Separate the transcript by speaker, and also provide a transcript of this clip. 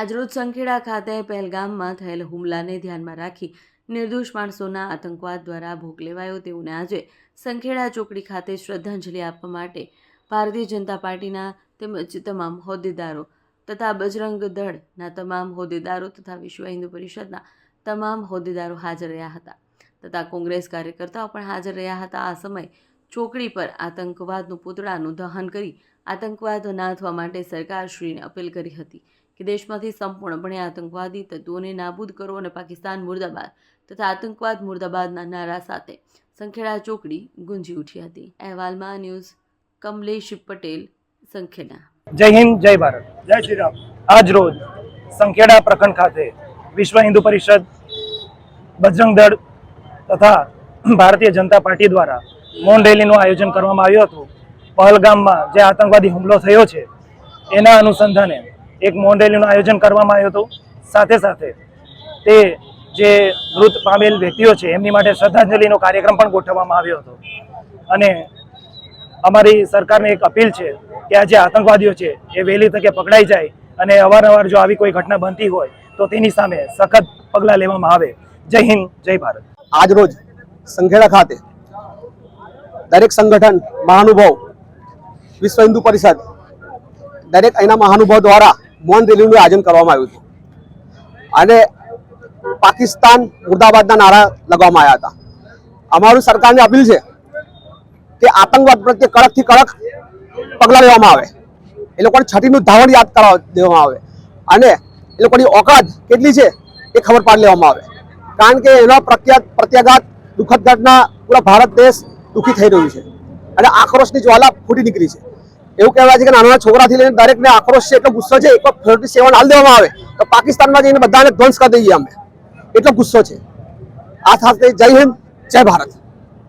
Speaker 1: આજરોજ સંખેડા ખાતે પહેલગામમાં થયેલ હુમલાને ધ્યાનમાં રાખી નિર્દોષ માણસોના આતંકવાદ દ્વારા ભોગ લેવાયો તેઓને આજે સંખેડા ચોકડી ખાતે શ્રદ્ધાંજલિ આપવા માટે ભારતીય જનતા પાર્ટીના તેમજ તમામ હોદ્દેદારો તથા બજરંગ દળના તમામ હોદ્દેદારો તથા વિશ્વ હિન્દુ પરિષદના તમામ હોદ્દેદારો હાજર રહ્યા હતા તથા કોંગ્રેસ કાર્યકર્તાઓ પણ હાજર રહ્યા હતા. આ સમયે ચોકડી પર આતંકવાદનું પૂતળાનું દહન કરી આતંકવાદ નાથવા માટે સરકારશ્રીને અપીલ કરી હતી. કે દેશમાંથી સંપૂર્ણપણે આતંકવાદી તત્વોને નાબૂદ કરો અને પાકિસ્તાન મુર્દાબાદ તથા આતંકવાદ મુર્દાબાદના નારા સાથે સંખેડા ચોકડી ગુંજી ઉઠી હતી. અહેવાલમાં ન્યૂઝ કમલેશ પટેલ સંખેડા.
Speaker 2: જય હિન્દ જય ભારત.
Speaker 3: જય શ્રી રામ.
Speaker 2: આજ રોજ સંખેડા પ્રખંડ ખાતે વિશ્વ હિન્દુ પરિષદ બજરંગ દળ તથા ભારતીય જનતા પાર્ટી દ્વારા મૌન રેલીનું આયોજન કરવામાં આવ્યું હતું. પહલગામમાં જે આતંકવાદી હુમલો થયો છે એના અનુસંધાને એક મૌન રેલીનું આયોજન કરવામાં આવ્યું હતું. સાથે સાથે તે જે મૃત પામેલ વ્યક્તિઓ છે, એમની માટે શ્રદ્ધાંજલિનો કાર્યક્રમ પણ ગોઠવવામાં આવ્યો હતો. અને અમારી સરકારને એક અપીલ છે કે આ જે આતંકવાદીઓ છે, એ વહેલી તકે પકડાઈ જાય અને અવારનવાર જો આવી કોઈ ઘટના બનતી હોય, તો તેની સામે સખત પગલાં લેવામાં આવે. જય હિન્દ, જય ભારત.
Speaker 3: આજ રોજ સંખેડા ખાતે દરેક સંગઠન મહાનુભાવ, વિશ્વ હિન્દુ પરિષદ, દરેક અહીંના મહાનુભાવ દ્વારા મૌન રેલીનું આયોજન કરવામાં આવ્યું હતું. અને પાકિસ્તાન મુર્દાબાદના નારા લગાવવામાં આવ્યા હતા. અમારું સરકારને અપીલ છે કે આતંકવાદ પ્રત્યે કડકથી કડક પગલાં લેવામાં આવે. એ લોકોને છઠ્ઠીનું ધાવણ યાદ કરાવ દેવામાં આવે. અને એ લોકોની ઓકાત કેટલી છે એ ખબર પાડી લેવામાં આવે. કારણ કે એનો પ્રત્યાઘાત પ્રત્યાઘાત, દુઃખદ ઘટના, પૂરા ભારત દેશ દુઃખી થઈ રહ્યું છે. અને આક્રોશની જ્વાલા ફૂટી નીકળી છે. એવું કહેવાય છે કે નાના છોકરાથી લઈને દરેકને આક્રોશ છે, એટલો ગુસ્સો છે એક ફોર્ટી સેવન હાલ દેવામાં આવે. તો પાકિસ્તાનમાં જઈને બધાને ધ્વંસ કરી દઈએ અમે. એટલો ગુસ્સો છે. આ સાથે જય હિન્દ, જય ભારત.